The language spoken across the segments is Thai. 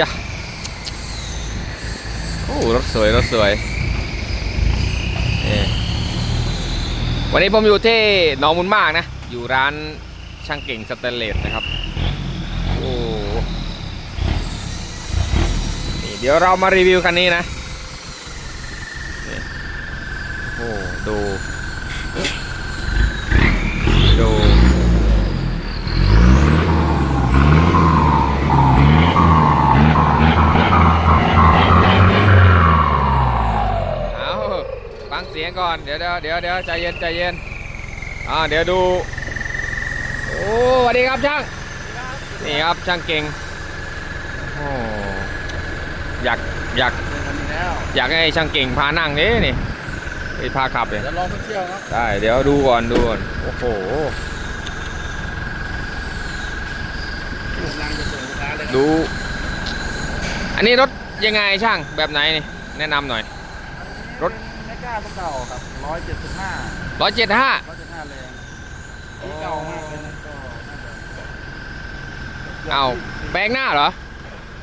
ยะโอ้รถสวยรถสวยวันนี้ผมอยู่ที่หนองมุนมากนะ อยู่ร้านช่างเก่งสเตนเลสนะครับโอ้นี่เดี๋ยวเรามารีวิวคันนี้นะโอ้ดู เอาฟังเสียงก่ อนเดี๋ยวเดี๋ยวเดี๋ยวเดี๋ยวใจเย็นใจเย็นอ่าเดี๋ยวดูโอ้สวัสดีครับช่างนี่ครับช่างเก่งโอ้อยากอยากแล้วอยากให้ช่างเก่งพานั่งนี่นี่ไอ้พาขับเนี่ยเดี๋ยวลองไปเที่ยวครับได้เดี๋ยวดูก่อนดูก่อนโอ้โหกำลังจะส่งลูกค้าเลยครับดู อันนี้รถยังไงช่างแบบไหนนี่แนะนำหน่อย รถ ไม่กล้าตัว เก่าครับร้อยเจ็ดสิบห้าร้อยเจ็ดห้าร้อยเจ็ดห้าแรงนี่เก่ามากเลยนะก็น่าจะเอาแปลงหน้าเหรอ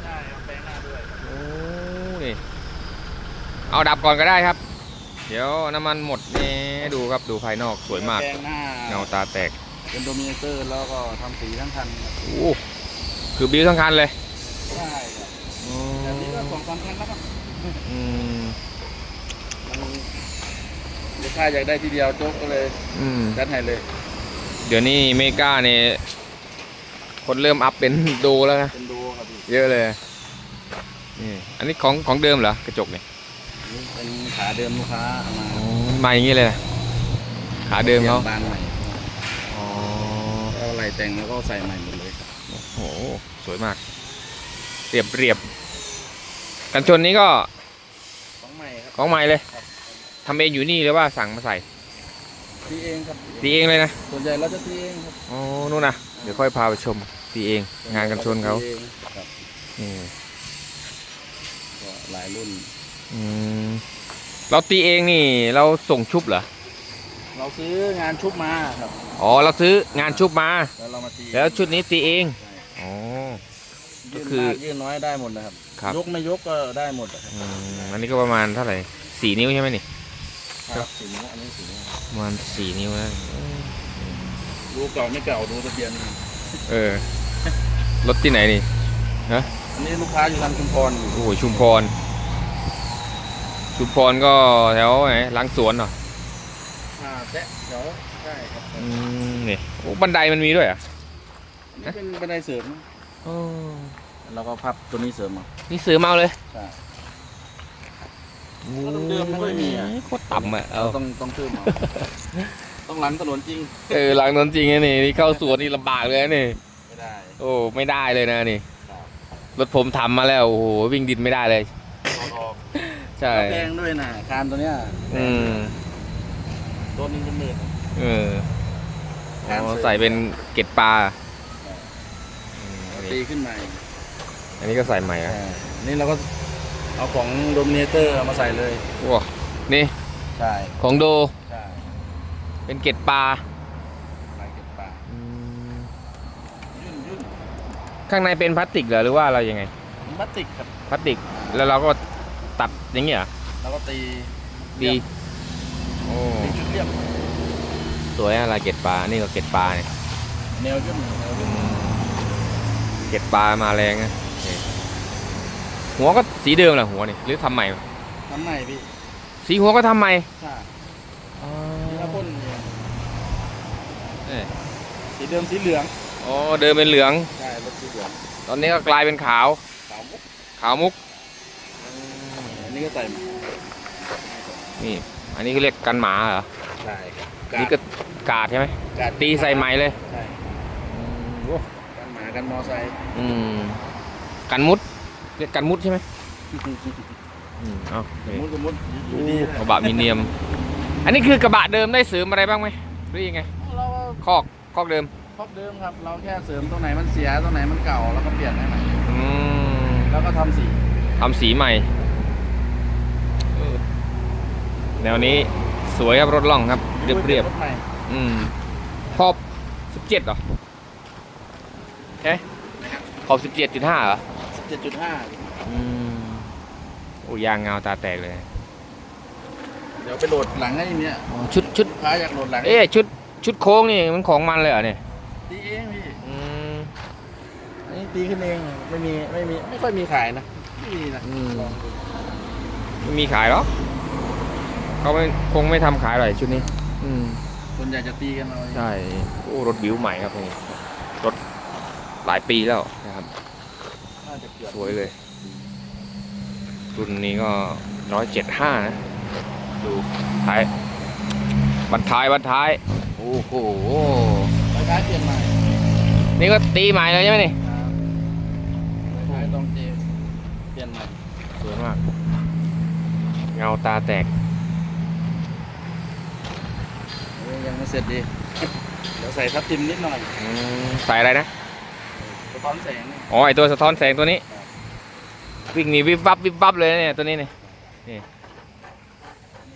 ใช่เอาแปลงหน้าด้วยโอ้นี่เอาดับก่อนก็ได้ครับ เดี๋ยวน้ำมันหมดนี่ดูครับดูภายนอกสวยมาก แปลงหน้าเงาตาแตกเป็นโดมิเนเตอร์แล้วก็ทำสีทั้งคันครับโอ้คือบิวทั้งคันเลยใช่ครับแบบนี้ก็สองสามคันแล้วครับอืมมันลูกค้าอยากได้ทีเดียวโจ๊กก็เลยอืมจัดให้เลย เดี๋ยวนี้เมกาเนี่ยคนเริ่มอัพเป็นโดแล้วนะเป็นดูครับพี่เยอะเลยนี่อันนี้ของของเดิมเหรอกระจกเนี่ยนี่เป็นขาเดิมลูกค้าเอามามาอย่างนี้เลยนะขาเดิมเขาปลี่ยนบานใหม่อ๋อเอาอะไรแต่งแล้วก็ใส่ใหม่หมดเลยครับโอ้โหสวยมาก เรียบเรียบกันชนนี้ก็ของใหม่ครับของใหม่เลย ทำเองอยู่นี่หรือว่าสั่งมาใส่ตีเองครับตีเองเลยนะส่วนใหญ่เราจะตีเองครับอ๋อนู่นนะเดี๋ยวค่อยพาไปชมตีเอง งานกันชนเขาตีองครับนี่ก็หลายรุ่น อืมเราตีเองนี่เราส่งชุบเหรอเราซื้องานชุบมาครับอ๋อเราซื้องานชุบมา แล้วเรามาตีแล้วชุดนี้ตีเองใช่อ๋อ ก็ยื่นคือมากยื่นน้อยได้หมดนะครับ ครับ ยกไม่ยกก็ได้หมดอะครับ อืมอันนี้ก็ประมาณเท่าไหร่สี่นิ้วใช่ไหมนี่ ครับสีนี้อันนี้สีนี้ครับประมาณสี่นิ้วนะดูเก่าไม่เก่าดูทะเบียน เออ รถที่ไหนนี่ อันนี้ลูกค้าอยู่ทางชุมพรอยู่โอ้โหชุมพร ชุมพรก็แถวไหนหลังสวนเหรออ่าแจ๊ะเดี๋ยวใช่ครับอืมนี่โอ้บันไดมันมีด้วยเหรอะอันนี้เป็นบันไดเสริม เราก็พับตัวนี้เสริมมานี่ซื้อมาเอาเลย ใช่ เดิมๆไม่ค่อยมีอะ โคตรต่ำอะเอาเราต้องต้องเพิ่มเอาต้องหลังถนนจริงเออหลังนั้นจริงนะนี่นี่เข้าสวนนี่ลำบากเลยนะนี่ ไม่ได้ โอ้ไม่ได้เลยนะนี่ครับ รถผมทำมาแล้วโอ้โหวิ่งดินไม่ได้เลยถอดออกใช่แพงด้วยนะคานตัวเนี้ยอืมตัวหนึงเป็นหมื่น เออคานอ๋อสวยใส่เป็นเกล็ดปลาอืมตีขึ้นมาอันนี้ก็ใส่ใหม่นะอ่านี่เราก็ เอาของโดมิเนเตอร์มาใส่เลย ว้านี่ใช่ของโดใช่เป็นเกล็ดปลาลายเก็บปลายุ่นยุ่นข้างในเป็นพลาสติกเหรอหรือว่าเรายังไงพลาสติกครับพลาสติกแล้วเราก็ตัดอย่างเงี้ยเหรอแล้วก็ตีดีโอ้ตีจุดเรียบสวยอะไรเกล็ดปลานี่ก็เกล็ดปลาเนี่ยแนวยุ่นแนวอืยุ่นมเกล็ดปลามาแรงนะนี่ หัวก็สีเดิมเหรอหัวนี่หรือทำใหม่น้ำใหม่พี่สีหัวก็ทำใหม่ใช่นี่เราพ่นเองเอ้ยสีเดิมสีเหลืองอ๋อเดิมเป็นเหลือง ใช่รถสีเหลืองตอนนี้ก็กลายเป็นขาว ขาวมุกขาวมุก อันนี้ก็ใส่มานี่ อันนี้ก็เรียกกันหมาเหรอใช่ครับนี่ก็กาดใช่ไหมกาดตีใส่ไหมเลยใช่กันหมากันมอไซค์อืมกันมุด เรียกกันมุดใช่ไหมอืมเอาสมนี่มติสมมติอยู่อู้ดีกระบะมีเนียม อันนี้คือกระบะเดิมได้เสริมอะไรบ้างไหมหรือยังไงเราคอกคอกเดิมครอบเดิมครับ เราแค่เสริมตรงไหนมันเสียตรงไหนมันเก่าแล้วก็เปลี่ยนให้ใหม่อืมแล้วก็ทำสีทำสีใหม่เออแนวนี้สวยครับรถล่องครับ เรียบเรียบถใหม่ๆอืมขอบสิบเจ็ดเหรอใช่ไหมขอบสิบเจ็ดจุดห้าเหรอ17 เจ็ดจุดห้าอืมโอ้ยางเงาตาแตกเลย เดี๋ยวไปโหลดหลังให้เนี่ยอ๋อชุดชุด ลูกค้าอยากโหลดหลังเอ๊ะชุดชุดโค้งนี่มันของมันเลยเหรอเนี่ยตีเองพี่อืม อันนี้ตีขึ้นเองไม่มีไม่มีไม่ค่อยมีขายนะไม่มีนะอืม ลองดูไม่มีขายหรอกเขาไม่คงไม่ทำขายหรอกชุดนี้ อืม ส่วนใหญ่จะตีกันเอาใช่โอ้รถบิวใหม่ครับนี่รถหลายปีแล้วนะครับน่าจะเกือบ สวยเลย รุ่นนี้ก็ร้อยเจ็ดห้านะ ดูท้ายบันท้ายบันท้าย โอ้โหคล้ายๆเปลี่ยนใหม่ นี่ก็ตีใหม่เลยใช่ไหมนี่ครับคล้ายๆตองเจเปลี่ยนใหม่ สวยมาก เงาตาแตกเอ้ยยังไม่เสร็จดี เดี๋ยวใส่ทับทิมนิดหน่อยอืมใส่อะไรนะสะท้อนแสงนี่อ๋อไอตัวสะท้อนแสงตัวนี้ วิ่งหนีวิบวับวิบวับเลยนะเนี่ยตัวนี้เนี่ยนี่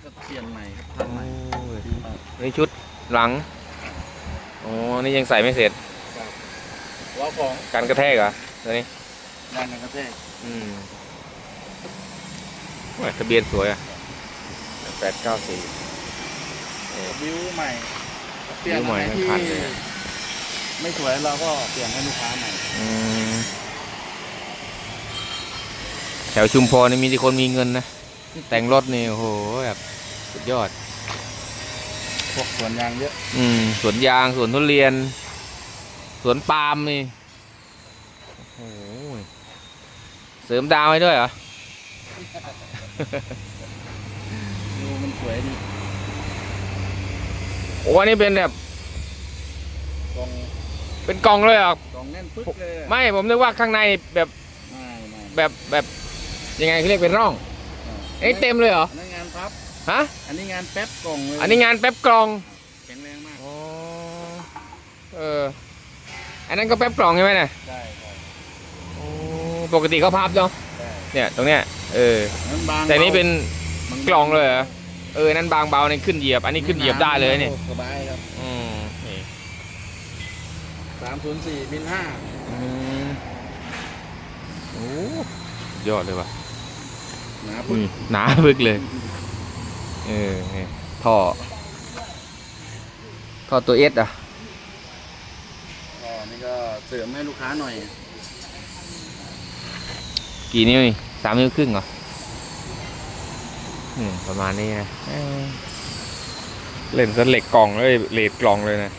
ก็เปลี่ยนใหม่ทำใหม่นี่ชุดหลังอ๋อนี่ยังใส่ไม่เสร็จล้อของกันกระแทกเหรอตัวนี้ยางกันกระแทกอืมโอ้ยทะเบียนสวยอะแปดเก้าสี่บิวใหม่ เปลี่ยนบิ้วใหม่อะไรทั้งที่คันเลย ไม่สวยเราก็เปลี่ยนให้ลูกค้าใหม่อืมแถวชุมพรนี่มีแต่คนมีเงินนะ แต่งรถนี่โอ้โหแบบสุดยอด พวกสวนยางเยอะอืมสวนยางสวนทุเรียน สวนปาล์มนี่โอ้โหเสริมดาวให้ด้วยเหรอ ดูมันสวยดีโอ้อันนี้เป็นแบบกล่อง เป็นกล่องเลยเหรอ กล่องแน่นปึ๊กเลยอะไม่ผมนึกว่าข้างในแบบไม่ไม่แบบแบบยังไงเขาเรียกเป็นร่องเอ้ยเต็มเลยเหรอ อันนั้นงานพับ ฮะ อันนี้งานแป๊บกล่องเลยอันนี้งานแป๊บกล่อง แข็งแรงมาก อ๋อ เออ อันนั้นก็แป๊บกล่องใช่ไหมเนี่ยได้ได้โอ้ปกติเขาพับเนาะ ได้เนี่ยตรงเนี้ย เออ นั้นบางแต่นี่เป็น บางกล่องเลยเหรอ เออ นั่นบางเบาเนี่ยขึ้นเหยียบ อันนี้ขึ้นเหยียบได้เลยเนี่ย สบายครับอืมนี่ สามศูนย์สี่มิลห้าอืมโอ้ยอดเลยว่ะหนาอืปึ๊กมหนาบึกเลย เออนี่ท่อ ท่อตัวเอสอะ อ๋อนี่ก็เสริมให้ลูกค้าหน่อยกี่นิ้วนี่สามนิ้วครึ่งเหรออืมประมาณนี้นะเออเล่นซะเหล็กกล่องเลยเลดกล่องเลยนะ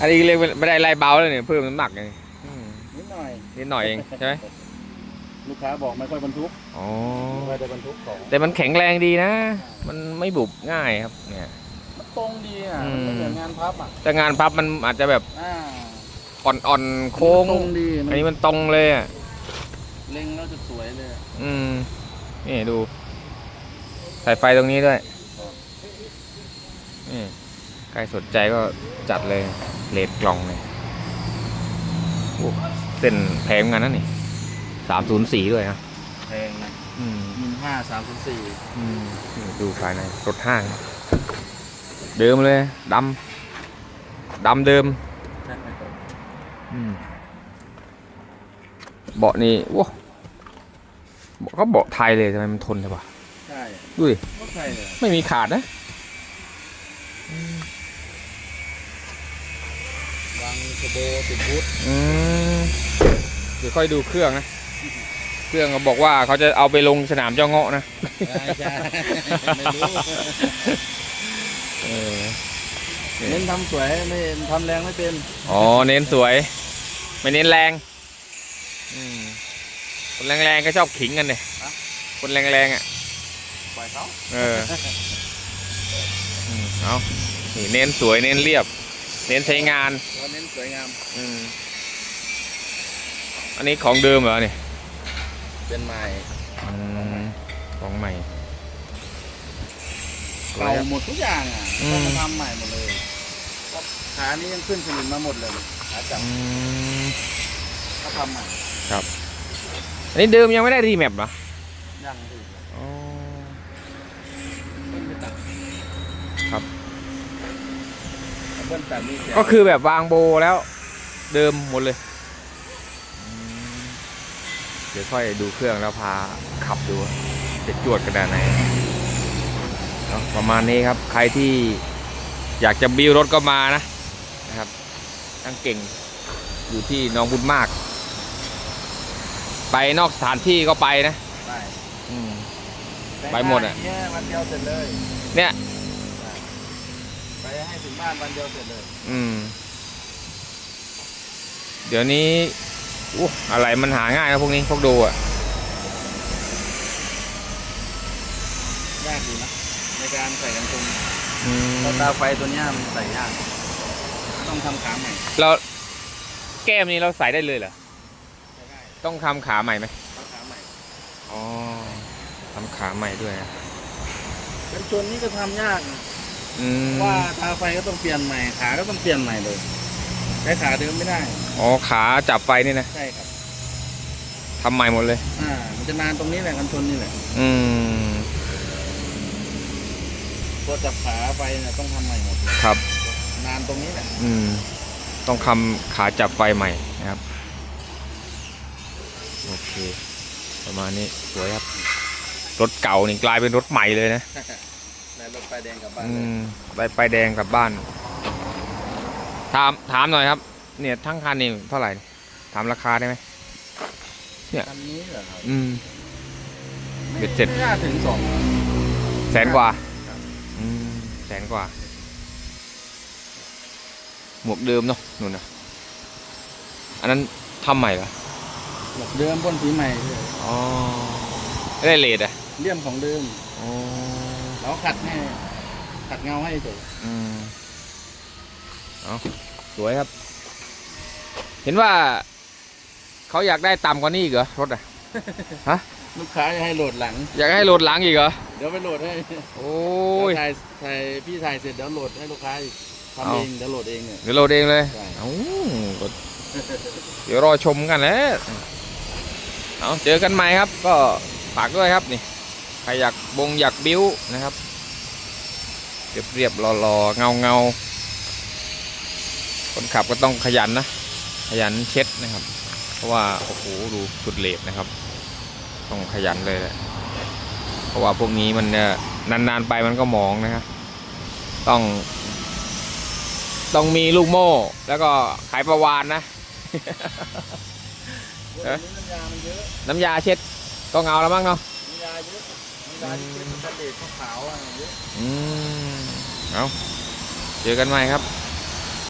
อันนี้เรียกไม่ได้ไล่เบาเลยเนี่ยเพิ่มน้ำหนักไงอืมนิดหน่อยนิดหน่อยเองใช่ไหมลูกค้าบอกไม่ค่อยบรรทุกอ๋อไม่ค่อยได้บรรทุกของแต่มันแข็งแรงดีนะ มันไม่บุบง่ายครับ เนี่ยมันตรงดีอะอืมมันไม่เหมือนงานพับอะแต่งานพับมันอาจจะแบบอ่าอ่อนๆโค้งตรงดีอันนี้มันตรงเลยอะเล็งแล้วจะสวยเลยอะอืมนี่ดูสายไฟตรงนี้ด้วยนี่ ใครสนใจก็จัดเลยเลดกล่องเลยโอ้เส้นแพงเหมือนกันนะนี่สามศูนย์สี่ด้วยนะแพงนะอืมมิลห้าสามศูนย์สี่อืมนี่ดูภายในรถห้าง เดิมเลยดำดำเดิมอืมเบาะนี่ว้าเบาะก็เบาะไทยเลยทำไมมันทนใช่ปะใช่ดูดิรถไทยเลยไม่มีขาดนะ วางเทอร์โบติดบูทอืมเดี๋ยวค่อยดูเครื่องนะ เครื่องเขาบอกว่าเขาจะเอาไปลงสนามเจ้าเงาะนะใช่ใช่ไม่รู้เออเน้นทำสวยไม่ทำแรงไม่เป็นอ๋อเน้นสวย ไม่เน้นแรงอืมคนแรงๆก็ชอบขิงกันเนี่ยคนแรงๆอะปล่อยเขาเอออืมเอานี่เน้นสวยเน้นเรียบ เน้นใช้งาน เราเน้นสวยงาม อืม อันนี้ของเดิมเหรอเนี่ยเป็นไม้อืมของใหม่ เก่าหมดทุกอย่างอะอืม ต้องมาทำใหม่หมดเลยขานี้ยังขึ้นสนิมมาหมดเลยขาจับอืมก็ทำใหม่อันนี้เดิมยังไม่ได้รีแมปเหรอยังดิ อ๋อ เพิ่งไปตัด ครับ เพิ่งตัดนี่เสียก็คือแบบวางโบแล้ว เดิมหมดเลยอืมเดี๋ยวค่อยดูเครื่องแล้วพาขับดูว่าจะจวดขนาดไหนเนาะประมาณนี้ครับ ใครที่อยากจะบิวรถก็มานะนะครับตั้งเก่งอยู่ที่หน้องบุญมาก ไปนอกสถานที่ก็ไปนะ ได้อืม ไปหมดอะเนี่ยวันเดียวเสร็จเลย เนี่ยไปให้ถึง บ้านวันเดียวเสร็จเลย อืม เดี๋ยวนี้อู้อะไรมันหาง่ายนะพวกนี้พวกดูอะยากดีนะในการใส่กันตรงอืมเพราะตาไฟตัวเนี้ยมันใส่ยาก ต้องทำขาใหม่เราแก้มนี้เราใส่ได้เลยเหรอใส่ได้ต้องทำขาใหม่ไหมทำขาใหม่อ๋อทำขาใหม่ด้วยนะ กันชนนี่ก็ทำยากนะ อืมว่าตาไฟก็ต้องเปลี่ยนใหม่ขาก็ต้องเปลี่ยนใหม่เลยใช้ขาเดิมไม่ได้อ๋อขาจับไฟนี่นะใช่ครับทำใหม่หมดเลย อ่ามันจะนานตรงนี้แหละกันชนนี่แหละอืมตัวจับขาไฟเนี่ยต้องทำใหม่หมดเลยครับ นานตรงนี้แหละอืม ต้องทำขาจับไฟใหม่นะครับ โอเค ประมาณนี้สวยครับ รถเก่านี่กลายเป็นรถใหม่เลยนะ แล้วรถไฟแดงกลับบ้านอืเลยมไปไปแดงกลับบ้าน ถามถามหน่อยครับ เนี่ยทั้งคันนี่เท่าไหร่ ถามราคาได้ไหมเนี่ยคันนี้เหรอครับอืม เบ็ดเสร็จ ไม่น่าถึงสอง แสนกว่า ครับ อืม แสนกว่า หมวกเดิมเนาะนู่นนะอันนั้นทำใหม่เหรอ หลบเดิมพ่นสีใหม่เลยอ๋อไม่ได้เลดอะ เลี่ยมของเดิม อ๋อ เราขัดให้ขัดเงาให้เฉยอืมเอาสวยครับ เห็นว่า เขาอยากได้ต่ำกว่านี้อีกเหรอรถอะลูกค้าจะให้โหลดหลัง อยากให้โหลดหลังอีกเหรอ เดี๋ยวไปโหลดให้โอ้ยเดี๋วถ่ายถ่ายพี่ถ่ายเสร็จเดี๋ยวโหลดให้ลูกค้าอีกทำเอา เองเดี๋ยวโหลดเองเนี่ย เดี๋ยวโหลดเองเลยใช่ เอาก็เดี๋ยวรอชมกันแหล้วเอาเจอกันใหม่ครับ ก็ฝากด้วยครับนี่ ใครอยากบงอยากบิ้วนะครับเรียบเรียบรอรอเงาเงาคนขับก็ต้องขยันนะ ขยันเช็ดนะครับ เพราะว่าโอ้โหดูสุดเลดนะครับ ต้องขยันเลยแหละเพราะว่าพวกนี้มันเนี่ยนานๆไปมันก็มองนะครับต้อง ต้องมีลูกโม่ แล้วก็ขายประวานนะน้ำยาเยอะน้ำยาเช็ดต้องเอาแล้วมั้งเนาะน้ำยาเยอะ น้ำยาที่เป็นสแตนเลสขาวๆอะเยอะ อืมเอาเจอกันใหม่ครับ